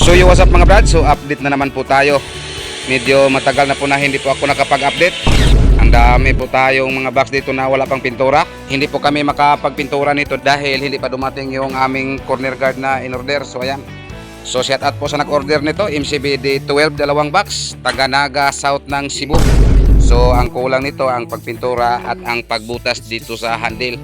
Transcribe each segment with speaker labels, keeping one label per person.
Speaker 1: So yo what's up mga brad? So update na naman po tayo. Medyo matagal na po na hindi po ako nakapag-update. Ang dami po tayong mga box dito na wala pang pintura. Hindi po kami makapagpintura nito dahil hindi pa dumating yung aming corner guard na in-order. So ayan. So shout out po sa nag-order nito, MCBD 12 dalawang box, Taganaga South ng Cebu. So ang kulang nito ang pagpintura at ang pagbutas dito sa handle.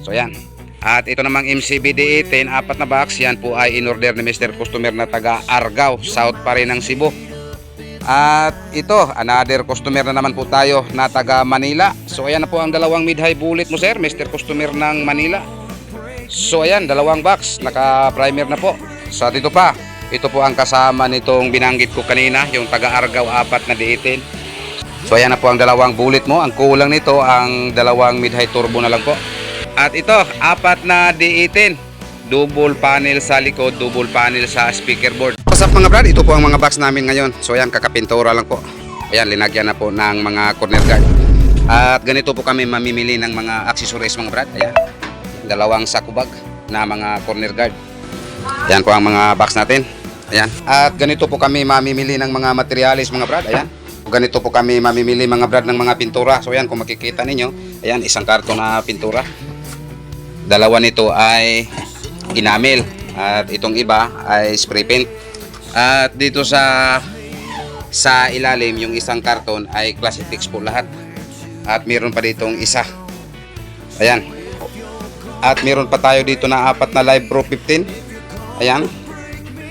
Speaker 1: So ayan. At ito namang MCBD 18, apat na box, yan po ay in-order ni Mr. Customer na taga Argao, South pa rin ng Cebu. At ito, another customer na naman po tayo na taga Manila. So ayan na po ang dalawang mid-high bullet mo sir, Mr. Customer ng Manila. So ayan, dalawang box, naka-primer na po. So at ito pa, ito po ang kasama nitong binanggit ko kanina, yung taga Argao apat na D18. So ayan na po ang dalawang bullet mo. Ang kulang nito ang dalawang mid-high turbo na lang po. At ito, apat na D18. Double panel sa likod, double panel sa speaker board. What's up mga brad? Ito po ang mga box namin ngayon. So ayan, kakapintura lang po. Ayan, linagyan na po ng mga corner guard. At ganito po kami mamimili ng mga accessories mga brad. Ayan, dalawang saku bag na mga corner guard. Ayan po ang mga box natin. Ayan. At ganito po kami mamimili ng mga materialis mga brad. Ayan. Ganito po kami mamimili mga brad ng mga pintura. So ayan kung makikita ninyo, ayan isang karton na pintura. Dalawa nito ay enamel at itong iba ay spray paint. At dito sa sa ilalim yung isang karton ay classic fix po lahat. At meron pa ditong isa. Ayan. At meron pa tayo dito na apat na Live Pro 15. Ayan.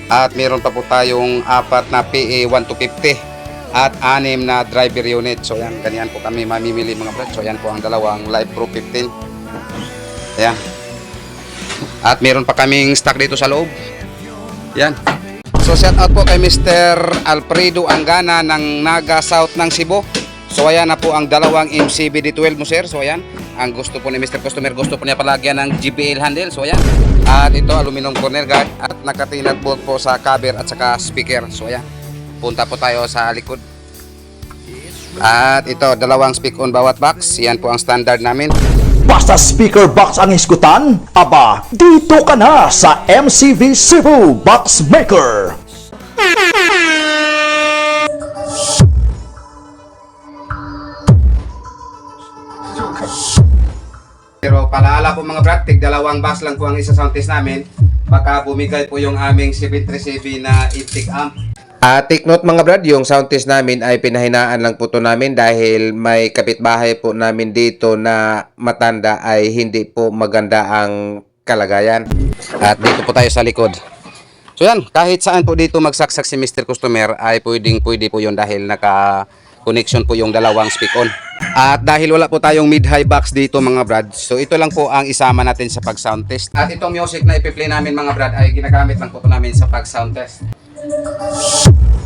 Speaker 1: At meron pa po tayong apat na PA 1250 at anim na driver unit. So yan, ganyan po kami mamimili mga brad. So yan po ang dalawang Live Pro 15. Ayan. At meron pa kaming stock dito sa loob. Yan. So shout out po kay Mr. Alfredo Angana ng Naga South ng Cebu. So ayan na po ang dalawang MCBD12 mo sir. So ayan, ang gusto po ni Mr. Customer, gusto po niya palagyan ng GBL handle. So ayan, at ito aluminum corner guard at nakatinag bolt po sa cover at saka speaker. So ayan, punta po tayo sa likod. At ito, dalawang speak on bawat box. Yan po ang standard namin.
Speaker 2: Basta speaker box ang iskutan, aba, dito ka na sa MCV Cebu Box Maker.
Speaker 1: Pero palaala po mga brad, tig dalawang box lang po ang isa sound test namin. Baka bumigay po yung aming 737 na 8 amp.
Speaker 3: Ah, take note mga brad, yung sound test namin ay pinahinaan lang po to namin dahil may kapitbahay po namin dito na matanda ay hindi po maganda ang kalagayan.
Speaker 1: At dito po tayo sa likod. So yan, kahit saan po dito magsaksak si Mr. Customer ay pwedeng pwede po yun dahil naka connection po yung dalawang speak on. At dahil wala po tayong mid-high box dito mga brad, so ito lang po ang isama natin sa pag-sound test. At itong music na ipi-play namin mga brad ay ginagamit lang po ito namin sa pag-sound test. Thank you.